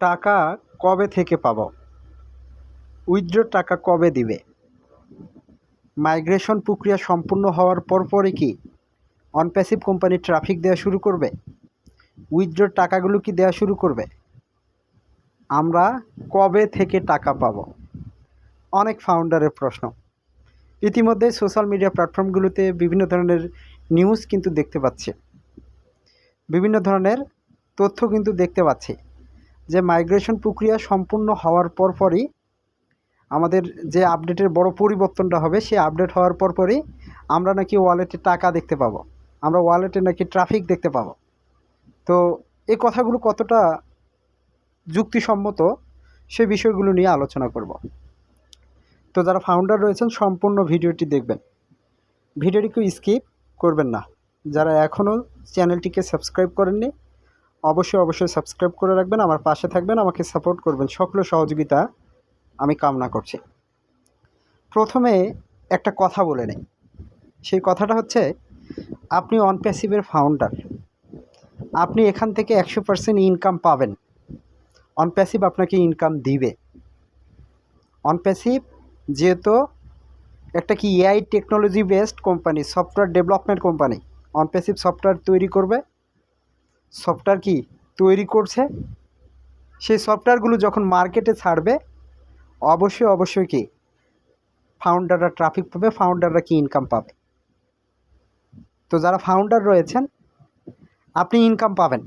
টাকা কবে থেকে পাবো? উইথড্র টাকা কবে দিবে? মাইগ্রেশন প্রক্রিয়া সম্পূর্ণ হওয়ার পরপরই কি অনপ্যাসিভ কোম্পানি ট্রাফিক দেওয়া শুরু করবে? উইথড্র টাকাগুলো কি দেওয়া শুরু করবে? আমরা কবে থেকে টাকা পাবো? অনেক ফাউন্ডারের প্রশ্ন। ইতিমধ্যে সোশ্যাল মিডিয়া প্ল্যাটফর্মগুলোতে বিভিন্ন ধরনের নিউজ কিন্তু দেখতে পাচ্ছি। বিভিন্ন ধরনের তথ্য কিন্তু দেখতে পাচ্ছি। যে মাইগ্রেশন প্রক্রিয়া সম্পূর্ণ হওয়ার পরপরই আমাদের যে আপডেটের বড় পরিবর্তনটা হবে, সেই আপডেট হওয়ার পরপরই আমরা নাকি ওয়ালেটে টাকা দেখতে পাবো। আমরা ওয়ালেটে নাকি ট্রাফিক দেখতে পাবো। তো এই কথাগুলো কতটা যুক্তিসম্মত, সে বিষয়গুলো নিয়ে আলোচনা করব। তো যারা ফাউন্ডার রয়েছেন, সম্পূর্ণ ভিডিওটি দেখবেন। ভিডিওটিকে স্কিপ করবেন না। যারা এখনও চ্যানেলটিকে সাবস্ক্রাইব করেননি অবশ্যই অবশ্যই সাবস্ক্রাইব করে রাখবেন, আমার পাশে থাকবেন, আমাকে সাপোর্ট করবেন। সকল সহযোগিতা আমি কামনা করছি। প্রথমে একটা কথা বলে নেই। সেই কথাটা হচ্ছে, আপনি অনপ্যাসিভের ফাউন্ডার আপনি এখান থেকে একশো পার্সেন্ট ইনকাম পাবেন। অনপ্যাসিভ আপনাকে ইনকাম দিবে। অনপ্যাসিভ যেহেতু একটা কি AI technology based company software development company OnPassive software তৈরি করবে। সফটওয়্যার কি তৈরি করছে? সেই সফটওয়্যারগুলো যখন মার্কেটে ছাড়বে, অবশ্যই অবশ্যই কি? ফাউন্ডাররা ট্রাফিক পাবে ফাউন্ডাররা কি ইনকাম পাবে? তো যারা ফাউন্ডার রয়েছেন, আপনি ইনকাম পাবেন।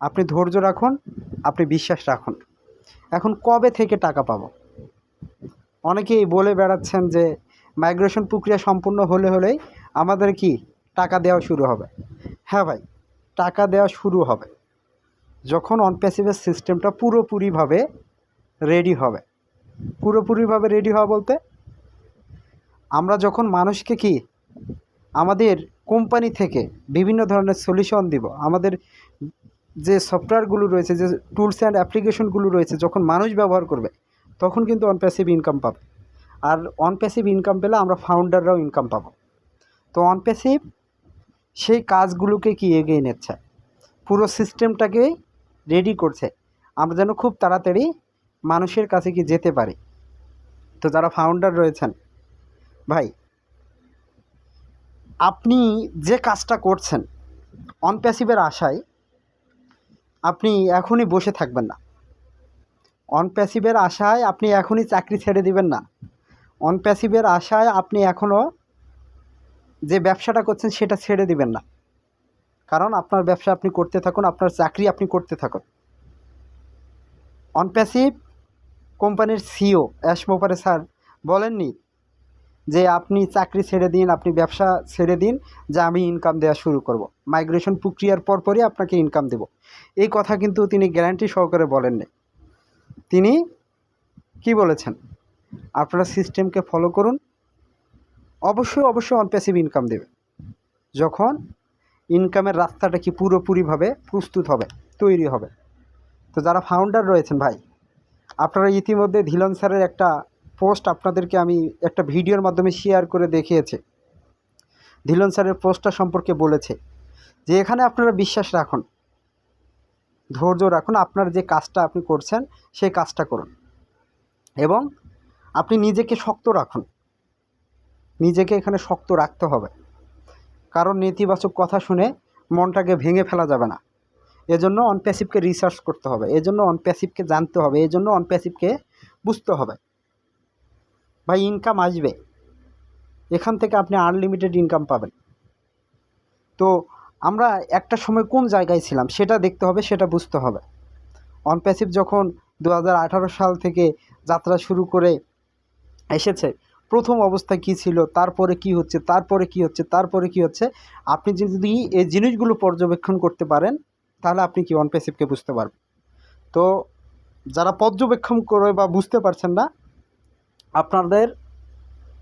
আপনি ধৈর্য রাখুন, আপনি বিশ্বাস রাখুন। এখন কবে থেকে টাকা পাবো? অনেকেই বলে বেড়াচ্ছেন যে মাইগ্রেশন প্রক্রিয়া সম্পূর্ণ হলে হলেই আমাদের কি টাকা দেওয়া শুরু হবে? হ্যাঁ ভাই টাকা দেওয়া শুরু হবে। যখন অনপ্যাসিভের সিস্টেমটা পুরোপুরিভাবে রেডি হবে। পুরোপুরিভাবে রেডি হওয়া বলতে, আমরা যখন মানুষকে কি, আমাদের কোম্পানি থেকে বিভিন্ন ধরনের সলিউশন দিব, আমাদের যে সফটওয়্যারগুলো রয়েছে, যে টুলস অ্যান্ড অ্যাপ্লিকেশনগুলো রয়েছে, যখন মানুষ ব্যবহার করবে, তখন কিন্তু অনপ্যাসিভ ইনকাম পাবে। আর অনপ্যাসিভ ইনকাম পেলে আমরা ফাউন্ডাররাও ইনকাম পাবো। তো অনপ্যাসিভ সেই কাজগুলোকে কি এগিয়ে নিচ্ছে? পুরো সিস্টেমটাকে রেডি করছে। আমরা যেন খুব তাড়াতাড়ি মানুষের কাছে কি যেতে পারি। তো যারা ফাউন্ডার রয়েছেন, ভাই, আপনি যে কাজটা করছেন অনপ্যাসিভের আশায় আপনি এখনই বসে থাকবেন না। অনপ্যাসিভের আশায় আপনি এখনই চাকরি ছেড়ে দিবেন না। অনপ্যাসিভের আশায় আপনি এখনও যে ব্যবসাটা করছেন সেটা ছেড়ে দিবেন না। কারণ আপনার ব্যবসা আপনি করতে থাকুন, আপনার চাকরি আপনি করতে থাকুন। অনপ্যাসিভ কোম্পানির সিও অ্যাশ মোপারে স্যার বলেননি যে আপনি চাকরি ছেড়ে দিন, আপনি ব্যবসা ছেড়ে দিন, যে আমি ইনকাম দেওয়া শুরু করব। মাইগ্রেশন প্রক্রিয়ার পরপরই আপনাকে ইনকাম দেব। এই কথা কিন্তু তিনি গ্যারান্টি সহকারে বলেননি। তিনি কি বলেছেন? আপনারা সিস্টেমকে ফলো করুন। অবশ্যই অবশ্যই অনপ্যাসিভ ইনকাম দেবে। যখন ইনকামের রাস্তাটা কি পুরোপুরিভাবে প্রস্তুত হবে, তৈরি হবে। তো যারা ফাউন্ডার রয়েছেন ভাই, আপনারা ইতিমধ্যে ধীলন স্যারের একটা পোস্ট আপনাদেরকে আমি একটা ভিডিওর মাধ্যমে শেয়ার করে দেখিয়েছি। ধীলন স্যারের পোস্টটা সম্পর্কে বলেছে যে, এখানে আপনারা বিশ্বাস রাখুন, ধৈর্য রাখুন, আপনার যে কাজটা আপনি করছেন, সেই কাজটা করুন। এবং আপনি নিজেকে শক্ত রাখুন। নিজেকে এখানে শক্ত রাখতে হবে। কারণ নেতিবাচক কথা শুনে মনটাকে ভেঙে ফেলা যাবে না। এজন্য অনপ্যাসিভকে রিসার্চ করতে হবে। এজন্য অনপ্যাসিভকে জানতে হবে। এজন্য অনপ্যাসিভকে বুঝতে হবে। ভাই ইনকাম আসবে। এখান থেকে আপনি আনলিমিটেড ইনকাম পাবেন। তো আমরা একটা সময় কোন জায়গায় ছিলাম সেটা দেখতে হবে, সেটা বুঝতে হবে। অনপ্যাসিভ যখন দু হাজার আঠারো সাল থেকে যাত্রা শুরু করে এসেছে প্রথম অবস্থা কী ছিল? তারপরে কি হচ্ছে? তারপরে কি হচ্ছে? তারপরে কি হচ্ছে? আপনি যদি এই জিনিসগুলো পর্যবেক্ষণ করতে পারেন, তাহলে আপনি কি অনপ্যাসিভকে বুঝতে পারবেন। তো যারা পর্যবেক্ষণ করে বা বুঝতে পারছেন না, আপনাদের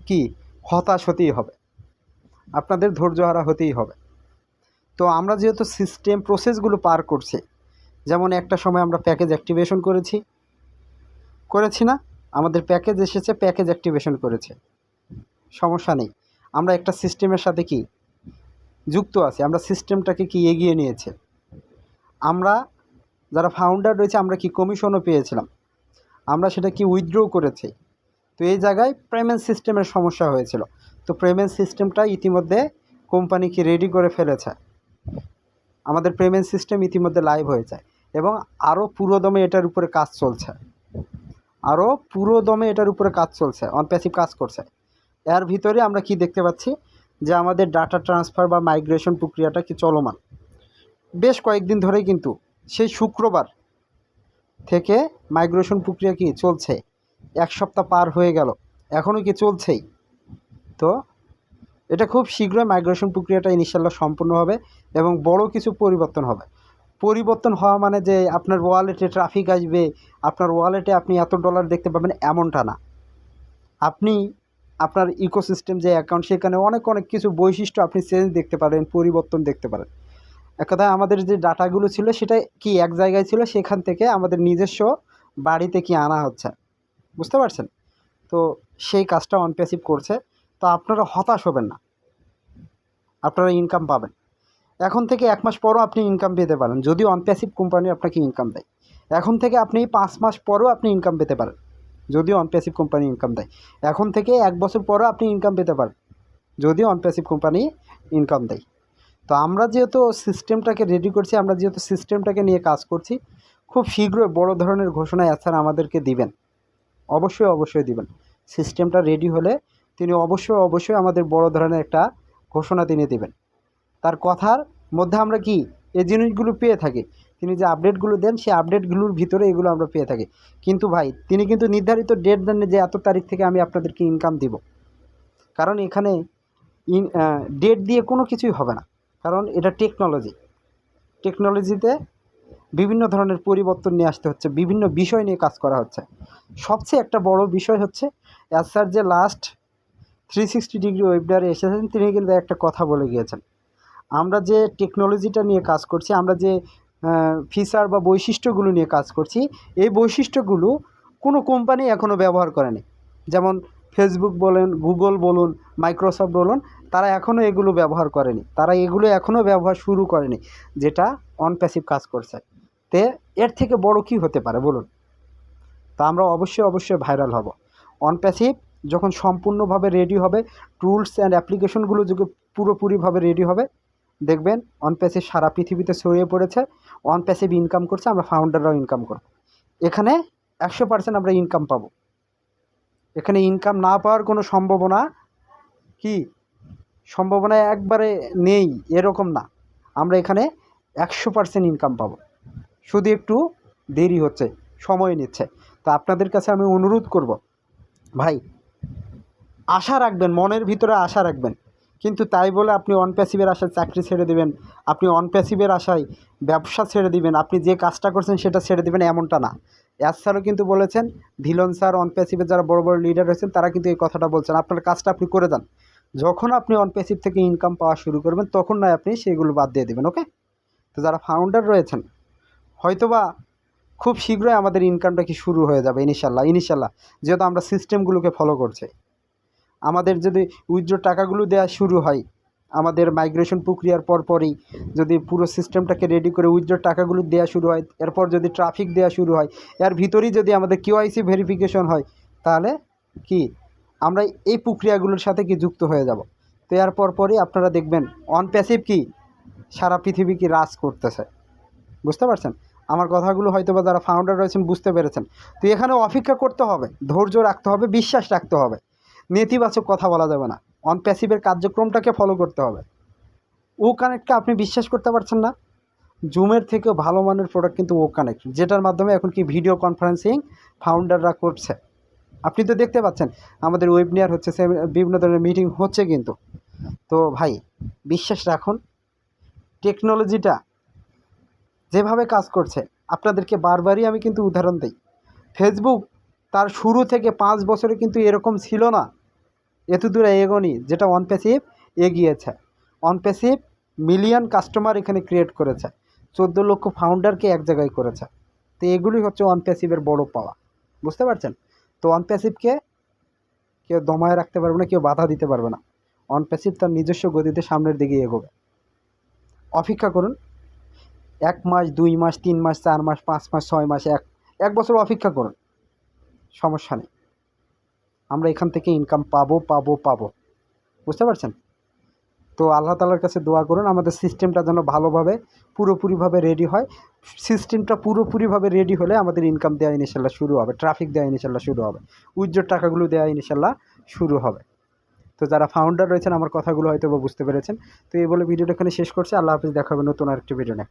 কি? হতাশ হতেই হবে। আপনাদের ধৈর্যহারা হতেই হবে। তো আমরা যেহেতু সিস্টেম প্রসেসগুলো পার করছি, যেমন একটা সময় আমরা প্যাকেজ অ্যাক্টিভেশন করেছি। করেছি না? আমাদের প্যাকেজ এসেছে প্যাকেজ অ্যাক্টিভেশন করেছে। সমস্যা নেই। আমরা একটা সিস্টেমের সাথে কি যুক্ত আছি, আমরা সিস্টেমটাকে কি এগিয়ে নিয়েছে? আমরা যারা ফাউন্ডার রয়েছে, আমরা কি কমিশনও পেয়েছিলাম? আমরা সেটা কি উইথড্র করেছি? তো এই জায়গায় পেমেন্ট সিস্টেমের সমস্যা হয়েছিল। তো পেমেন্ট সিস্টেমটা ইতিমধ্যে কোম্পানি কি রেডি করে ফেলেছে। আমাদের পেমেন্ট সিস্টেম ইতিমধ্যে লাইভ হয়ে যায় এবং আরও পুরোদমে এটার উপরে কাজ চলছে। আরও পুরো দমে এটার উপরে কাজ চলছে অনপ্যাসিভ কাজ করছে। এর ভিতরে আমরা কি দেখতে পাচ্ছি? যে আমাদের ডাটা ট্রান্সফার বা মাইগ্রেশন প্রক্রিয়াটা কি চলমান। বেশ কয়েকদিন ধরেই কিন্তু সেই শুক্রবার থেকে মাইগ্রেশন প্রক্রিয়া কি চলছে, এক সপ্তাহ পার হয়ে গেল এখনও কি চলছেই? তো এটা খুব শীঘ্রই মাইগ্রেশন প্রক্রিয়াটা ইনশাল্লাহ সম্পূর্ণ হবে এবং বড় কিছু পরিবর্তন হবে। পরিবর্তন হওয়া মানে যে আপনার ওয়ালেটে ট্রাফিক আসবে, আপনার ওয়ালেটে আপনি এত ডলার দেখতে পাবেন এমনটা না। আপনি আপনার ইকোসিস্টেম যে অ্যাকাউন্ট সেখানে অনেক অনেক কিছু বৈশিষ্ট্য আপনি চেঞ্জ দেখতে পারেন, পরিবর্তন দেখতে পারেন। এক কথায় আমাদের যে ডাটাগুলো ছিল, সেটা কি এক জায়গায় ছিল? সেখান থেকে আমাদের নিজস্ব বাড়িতে কি আনা হচ্ছে? বুঝতে পারছেন? তো সেই কাজটা অনপ্যাসিভ করছে। তো আপনারা হতাশ হবেন না। আপনারা ইনকাম পাবেন। এখন থেকে এক মাস পরও আপনি ইনকাম পেতে পারেন। যদি অনপ্যাসিভ কোম্পানি আপনাকে ইনকাম দেয়। এখন থেকে আপনি পাঁচ মাস পরও আপনি ইনকাম পেতে পারেন। যদি অনপ্যাসিভ কোম্পানি ইনকাম দেয়। এখন থেকে এক বছর পরও আপনি ইনকাম পেতে পারেন। যদি অনপ্যাসিভ কোম্পানি ইনকাম দেয়। তো আমরা যেহেতু সিস্টেমটাকে রেডি করছি, আমরা যেহেতু সিস্টেমটাকে নিয়ে কাজ করছি, খুব শীঘ্রই বড় ধরনের ঘোষণা এছাড়া আমাদেরকে দিবেন। অবশ্যই অবশ্যই দিবেন। সিস্টেমটা রেডি হলে তিনি অবশ্যই অবশ্যই আমাদের বড় ধরনের একটা ঘোষণা তিনি দেবেন। তার কথার মধ্যে আমরা কি? এই জিনিসগুলো পেয়ে থাকি। তিনি যে আপডেটগুলো দেন, সেই আপডেটগুলোর ভিতরে এগুলো আমরা পেয়ে থাকি। কিন্তু ভাই, তিনি কিন্তু নির্ধারিত ডেট দেন যে এত তারিখ থেকে আমি আপনাদেরকে ইনকাম দিব। কারণ এখানে ইন ডেট দিয়ে কোনো কিছুই হবে না। কারণ এটা টেকনোলজি টেকনোলজিতে বিভিন্ন ধরনের পরিবর্তন নিয়ে আসতে হচ্ছে, বিভিন্ন বিষয় নিয়ে কাজ করা হচ্ছে। সবচেয়ে একটা বড় বিষয় হচ্ছে অ্যাজ স্যার যে লাস্ট থ্রি সিক্সটি ডিগ্রি ওয়েবডারে এসেছেন, তিনি কিন্তু একটা কথা বলে গিয়েছেন। আমরা যে টেকনোলজিটা নিয়ে কাজ করছি, আমরা যে ফিচার বা বৈশিষ্ট্যগুলো নিয়ে কাজ করছি, এই বৈশিষ্ট্যগুলো কোনো কোম্পানি এখনও ব্যবহার করেনি। যেমন ফেসবুক বলেন গুগল বলুন মাইক্রোসফট বলুন, তারা এখনও এগুলো ব্যবহার করেনি। তারা এগুলো এখনও ব্যবহার শুরু করেনি, যেটা অনপ্যাসিভ কাজ করছে। তে এর থেকে বড় কি হতে পারে বলুন? তা আমরা অবশ্যই অবশ্যই ভাইরাল হব। অনপ্যাসিভ যখন সম্পূর্ণভাবে রেডি হবে টুলস অ্যান্ড অ্যাপ্লিকেশনগুলো যখন পুরোপুরিভাবে রেডি হবে দেখবেন অনপ্যাসিভ সারা পৃথিবীতে ছড়িয়ে পড়েছে অনপ্যাসিভ ইনকাম করছে, আমরা ফাউন্ডাররাও ইনকাম করব। এখানে একশো পার্সেন্ট আমরা ইনকাম পাবো। এখানে ইনকাম না পাওয়ার কোনো সম্ভাবনা কি? সম্ভাবনা একবারে নেই, এরকম না। আমরা এখানে একশো পার্সেন্ট ইনকাম পাবো। শুধু একটু দেরি হচ্ছে, সময় নিচ্ছে। তো আপনাদের কাছে আমি অনুরোধ করব, ভাই, আশা রাখবেন, মনের ভিতরে আশা রাখবেন। কিন্তু তাই বলে আপনি অনপ্যাসিভের আশায় চাকরি ছেড়ে দেবেন। আপনি অনপ্যাসিভের আশায় ব্যবসা ছেড়ে দিবেন। আপনি যে কাজটা করছেন সেটা ছেড়ে দেবেন এমনটা না। এস স্যারও কিন্তু বলেছেন, ভিলন স্যার অনপ্যাসিভের যারা বড় বড় লিডার রয়েছেন, তারা কিন্তু এই কথাটা বলছেন। আপনার কাজটা আপনি করে দেন। যখন আপনি অনপ্যাসিভ থেকে ইনকাম পাওয়া শুরু করবেন, তখন নয় আপনি সেগুলো বাদ দিয়ে দেবেন ওকে তো যারা ফাউন্ডার রয়েছেন, হয়তোবা খুব শীঘ্রই আমাদের ইনকামটা কি শুরু হয়ে যাবে, ইনশাল্লাহ ইনশাল্লাহ, যেহেতু আমরা সিস্টেমগুলোকে ফলো করছি। আমাদের যদি উইথড্র টাকাগুলো দেওয়া শুরু হয়, আমাদের মাইগ্রেশন প্রক্রিয়ার পরপরই যদি পুরো সিস্টেমটাকে রেডি করে উইথড্র টাকাগুলো দেওয়া শুরু হয়, এরপর যদি ট্রাফিক দেওয়া শুরু হয়, এর ভিতরেই যদি আমাদের কিউআইসি ভেরিফিকেশন হয়, তাহলে কি? আমরা এই প্রক্রিয়াগুলোর সাথে কি যুক্ত হয়ে যাব? তো এর পরপরই আপনারা দেখবেন অন প্যাসিভ কি? সারা পৃথিবী কি রাজ করতেছে। বুঝতে পারছেন? আমার কথাগুলো হয়তো বা যারা ফাউন্ডার রয়েছেন বুঝতে পেরেছেন। তো এখানে অপেক্ষা করতে হবে, ধৈর্য রাখতে হবে, বিশ্বাস রাখতে হবে। নেতিবাচক কথা বলা যাবে না। অন প্যাসিভের কার্যক্রমটাকে ফলো করতে হবে। ও কানেক্টকে আপনি বিশ্বাস করতে পারছেন না। জুমের থেকেও ভালো মানের প্রোডাক্ট কিন্তু ও কানেক্ট যেটার মাধ্যমে এখন কি ভিডিও কনফারেন্সিং ফাউন্ডাররা করছে। আপনি তো দেখতে পাচ্ছেন, আমাদের ওয়েবিনার হচ্ছে, সে- বিভিন্ন ধরনের মিটিং হচ্ছে কিন্তু। তো ভাই, বিশ্বাস রাখুন টেকনোলজিটা যেভাবে কাজ করছে, আপনাদেরকে বারবারই আমি কিন্তু উদাহরণ দিই। ফেসবুক তার শুরু থেকে পাঁচ বছরে কিন্তু এরকম ছিল না। এত দূরে এগোনি, যেটা অনপ্যাসিভ এগিয়েছে। অনপ্যাসিভ মিলিয়ন কাস্টমার এখানে ক্রিয়েট করেছে। চোদ্দ লক্ষ ফাউন্ডারকে এক জায়গায় করেছে। তো এগুলি হচ্ছে অনপ্যাসিভের বড় পাওয়া। বুঝতে পারছেন? তো অনপ্যাসিভকে কেউ দমায় রাখতে পারবে না, কেউ বাধা দিতে পারবে না। অনপ্যাসিভ তার নিজস্ব গতিতে সামনের দিকে এগোবে। অপেক্ষা করুন। এক মাস, দুই মাস, তিন মাস, চার মাস, পাঁচ মাস, ছয় মাস, এক এক বছর অপেক্ষা করুন। সমস্যা নেই। আমরা এখান থেকে ইনকাম পাবো পাবো পাবো। বুঝতে পারছেন? তো আল্লাহ তালার কাছে দোয়া করুন, আমাদের সিস্টেমটা যেন ভালোভাবে, পুরোপুরিভাবে রেডি হয়। সিস্টেমটা পুরোপুরিভাবে রেডি হলে আমাদের ইনকাম দেওয়া ইনশাল্লাহ শুরু হবে ট্রাফিক দেওয়া ইনশাল্লাহ শুরু হবে, উজ্জ্বল টাকাগুলো দেওয়া ইনশাল্লাহ শুরু হবে। তো যারা ফাউন্ডার রয়েছেন, আমার কথাগুলো হয়তো বুঝতে পেরেছেন। তো এই বলে ভিডিওটা এখানে শেষ করছি। আল্লাহ হাফিজ, দেখা হবে নতুন আরেকটি ভিডিও নিয়ে।